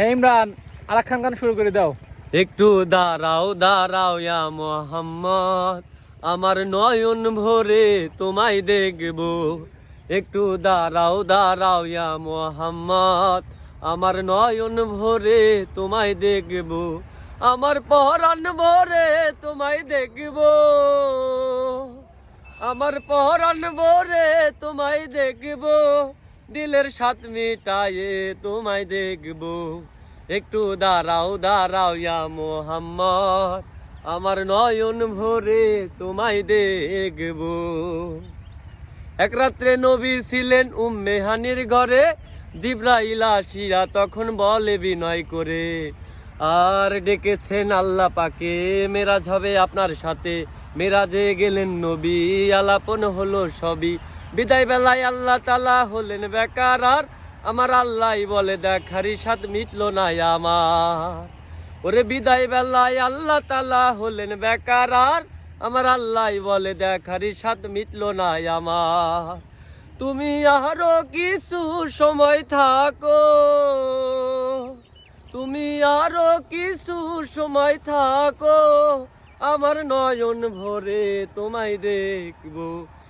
হ্যাঁ ইমরান আর একখান গান শুরু করে দাও। একটু দাঁড়াও দাঁড়াও ইয়া মোহাম্মদ। আমার নয়ন ভরে তোমায় দেখব। একটু দাঁড়াও দাঁড়াও ইয়া মোহাম্মদ। আমার নয়ন ভরে তোমায় দেখব। আমার পহরান ভরে তোমায় দেখব। আমার পহরান ভরে তোমায় দেখব। দিলের সাত মিটায়ে তোমায় দেখব। একটু দাঁড়াও দাঁড়াও ইয়া মোহাম্মদ, আমার নয়ন ভরে তোমায় দেখব। এক রাত্রে নবী ছিলেন উম্মেহানির ঘরে, জিব্রাইল আসিয়া তখন বলে বিনয় করে, আর ডেকেছেন আল্লাহ পাকে, মেরাজ হবে আপনার সাথে, মেরাজে গেলেন নবী, আলাপন হলো সবই বিদায় বেলায় আল্লাহ তালা হলেন বেকার আর আমার আল্লাহ বলে দেখারি সাথ মিটলো না আমার। ওরে বিদায় বেলায় আল্লাহ তালা হলেন বেকার আর আমার আল্লাহ বলে দেখারি সাথ মিটলো না আমার। তুমি আরও কিছু সময় থাকো। তুমি আরও কিছু সময় থাকো। আমার নয়ন ভরে তোমায় দেখব।